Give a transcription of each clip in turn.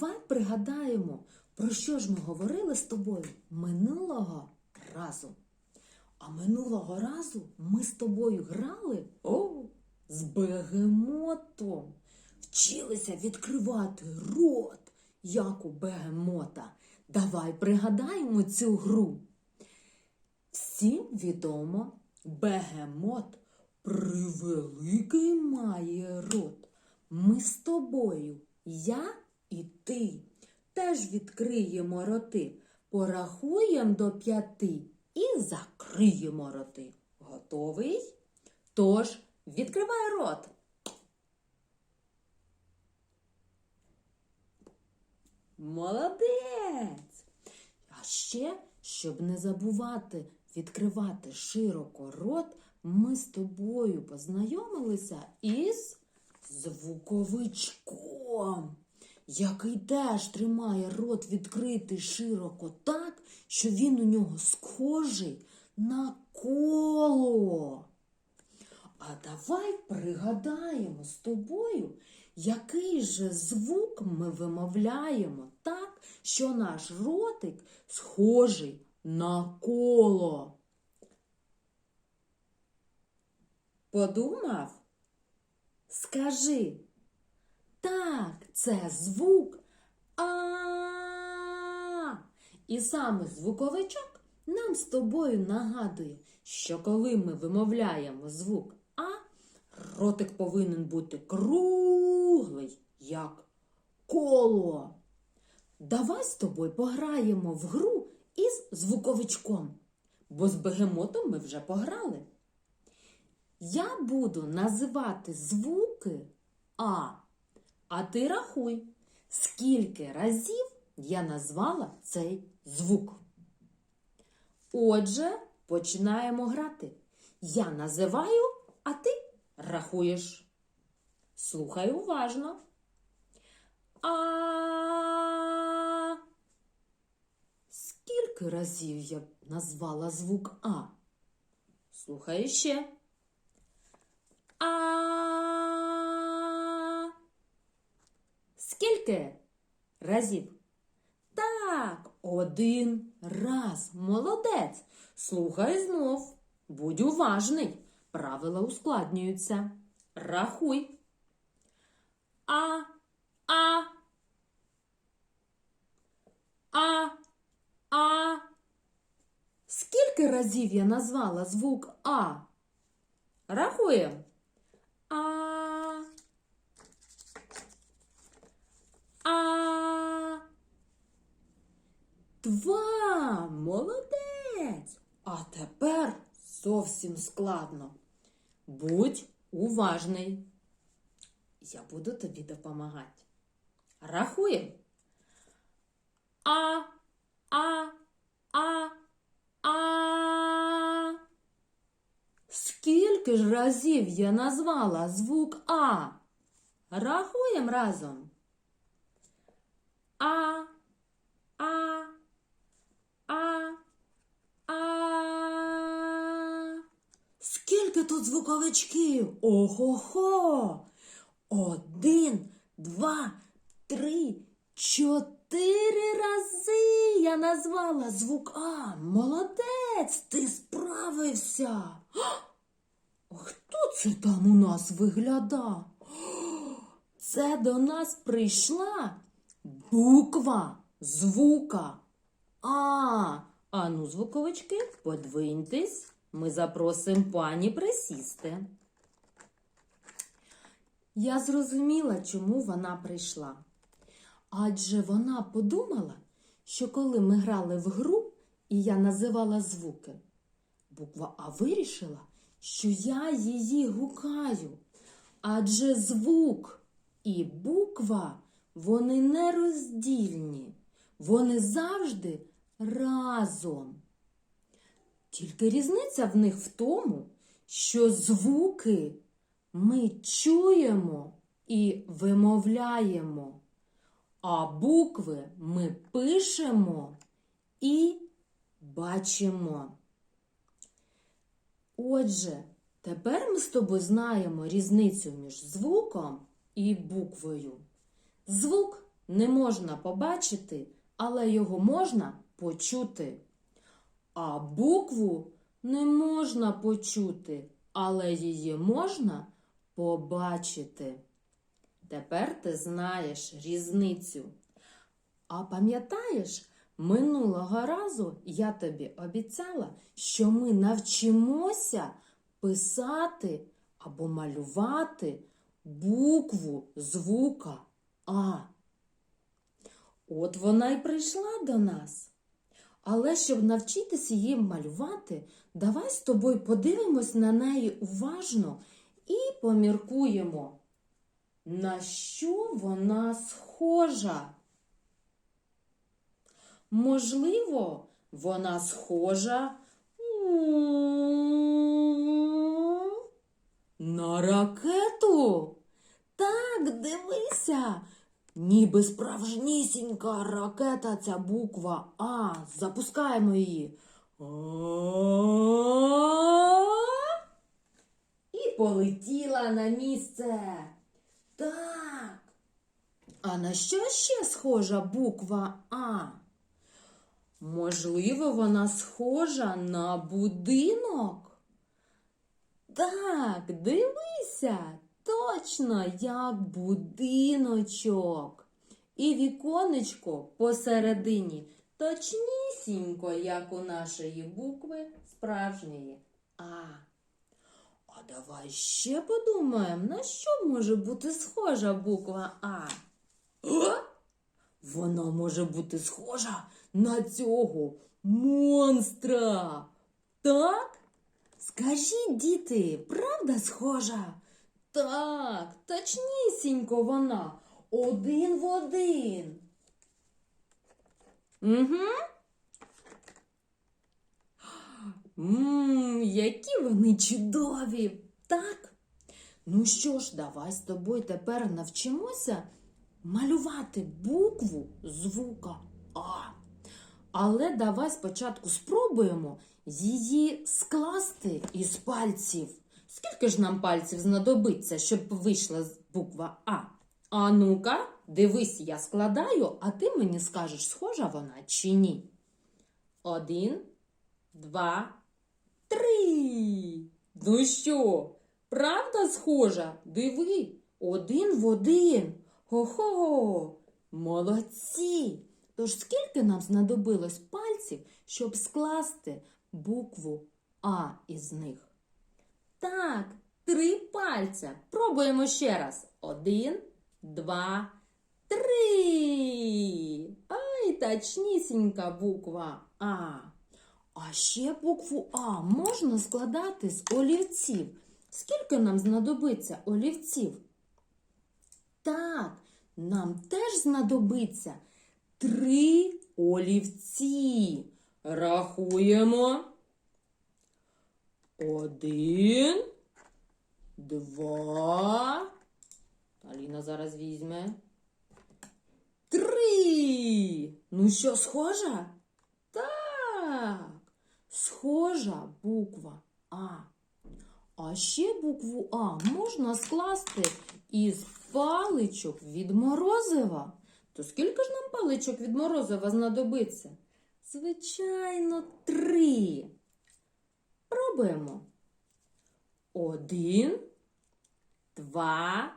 давай пригадаємо, про що ж ми говорили з тобою минулого разу. А минулого разу ми з тобою грали о, з бегемотом. Вчилися відкривати рот, як у бегемота. Давай пригадаємо цю гру. Всім відомо, бегемот превеликий має рот. Ми з тобою, я і ти, теж відкриємо роти, порахуємо до п'яти і закриємо роти. Готовий? Тож, відкривай рот. Молодець! А ще, щоб не забувати відкривати широко рот, ми з тобою познайомилися із звуковичком, який теж тримає рот відкритий широко так, що він у нього схожий на коло. А давай пригадаємо з тобою, який же звук ми вимовляємо так, що наш ротик схожий на коло. Подумав? Скажи. Так, це звук А. І саме звуковичок нам з тобою нагадує, що коли ми вимовляємо звук А, ротик повинен бути круглий, як коло. Давай з тобою пограємо в гру із звуковичком, бо з бегемотом ми вже пограли. Я буду називати звуки А, а ти рахуй, скільки разів я назвала цей звук. Отже, починаємо грати. Я називаю, а ти рахуєш. Слухай уважно. А. Скільки разів я назвала звук А? Слухай ще. А. Скільки разів? Так, один раз. Молодець. Слухай знов. Будь уважний. Правила ускладнюються. Рахуй. А, а. А, а. Скільки разів я назвала звук А? Рахуємо. А. А. Два. Молодець. А тепер зовсім складно. Будь уважний. Я буду тобі допомагати. Рахуємо. А, а, а, а. Скільки ж разів я назвала звук А? Рахуємо разом. А, а, а. Скільки тут звуковичків? Ого-хо! Один, два, три, чотири рази я назвала звук А. Молодець, ти справився. Хто це там у нас виглядав? Це до нас прийшла буква звука А. Ану, звуковички, подвиньтесь. Ми запросимо пані присісти. Я зрозуміла, чому вона прийшла. Адже вона подумала, що коли ми грали в гру, і я називала звуки, буква А вирішила, що я її гукаю. Адже звук і буква вони не роздільні, вони завжди разом. Тільки різниця в них в тому, що звуки ми чуємо і вимовляємо, а букви ми пишемо і бачимо. Отже, тепер ми з тобою знаємо різницю між звуком і буквою. Звук не можна побачити, але його можна почути. А букву не можна почути, але її можна побачити. Тепер ти знаєш різницю. А пам'ятаєш, минулого разу я тобі обіцяла, що ми навчимося писати або малювати букву звука А. От вона й прийшла до нас. Але щоб навчитися її малювати, давай з тобою подивимось на неї уважно і поміркуємо, на що вона схожа. Можливо, вона схожа на ракету. Так, дивися. Ніби справжнісінька ракета ця буква А. Запускаємо її. І полетіла на місце. Так. А на що ще схожа буква А? Можливо, вона схожа на будинок? Так, дивися, точно як будиночок. І віконечко посередині точнісінько, як у нашої букви справжньої А. А давай ще подумаємо, на що може бути схожа буква А? Вона може бути схожа на цього монстра. Так? Скажіть, діти, правда схожа? Так, точнісінько вона. Один в один. Угу. Ммм, які вони чудові. Так? Ну що ж, давай з тобою тепер навчимося малювати букву звука А. Але давай спочатку спробуємо її скласти із пальців. Скільки ж нам пальців знадобиться, щоб вийшла буква А? А ну-ка, дивись, я складаю, а ти мені скажеш, схожа вона чи ні. Один, два, три. Ну що, правда схожа? Диви, один в один. Хо-хо, молодці. Тож скільки нам знадобилось пальців, щоб скласти букву А із них? Так, три пальця. Пробуємо ще раз. Один, два, три. Ай, точнісінька буква А. А ще букву А можна складати з олівців. Скільки нам знадобиться олівців? Так, нам теж знадобиться три олівці. Рахуємо. Один, два. Аліна зараз візьме. Три. Ну що, схожа? Так. Схожа буква А. А ще букву А можна скласти із паличок від морозива. То скільки ж нам паличок від морозива знадобиться? Звичайно, три. Пробуємо. Один, два,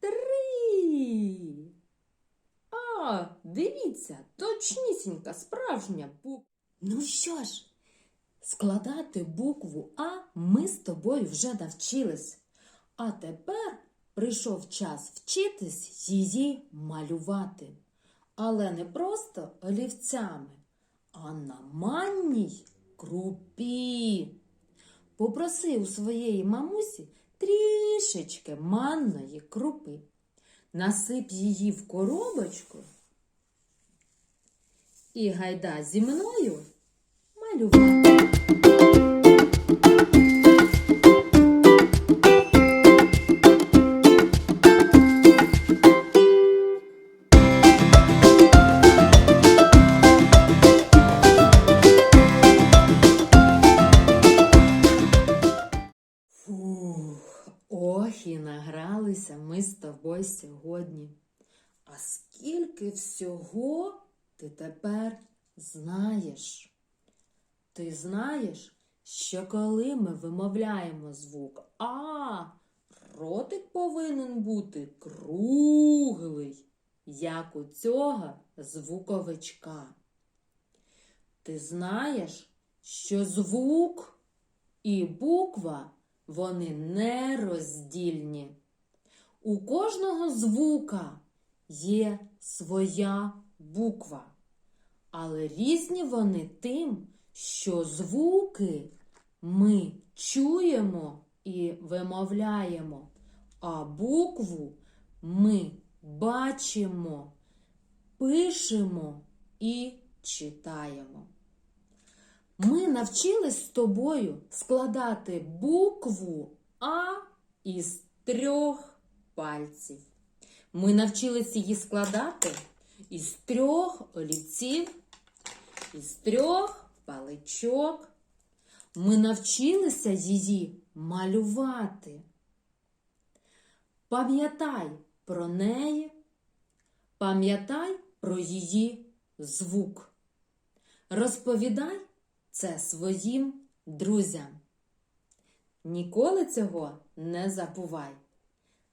три. А, дивіться, точнісінька, справжня буква. Ну що ж, складати букву А ми з тобою вже навчились. А тепер прийшов час вчитись її малювати. Але не просто олівцями, а на манній крупі. Попроси у своєї мамусі трішечки манної крупи. Насип її в коробочку і гайда зі мною малювати. Сьогодні. А скільки всього ти тепер знаєш? Ти знаєш, що коли ми вимовляємо звук А, ротик повинен бути круглий, як у цього звуковичка. Ти знаєш, що звук і буква вони нероздільні. У кожного звука є своя буква, але різні вони тим, що звуки ми чуємо і вимовляємо, а букву ми бачимо, пишемо і читаємо. Ми навчились з тобою складати букву А із трьох пальців. Ми навчились її складати із трьох олівців, із трьох паличок. Ми навчилися її малювати. Пам'ятай про неї, пам'ятай про її звук. Розповідай це своїм друзям. Ніколи цього не забувай.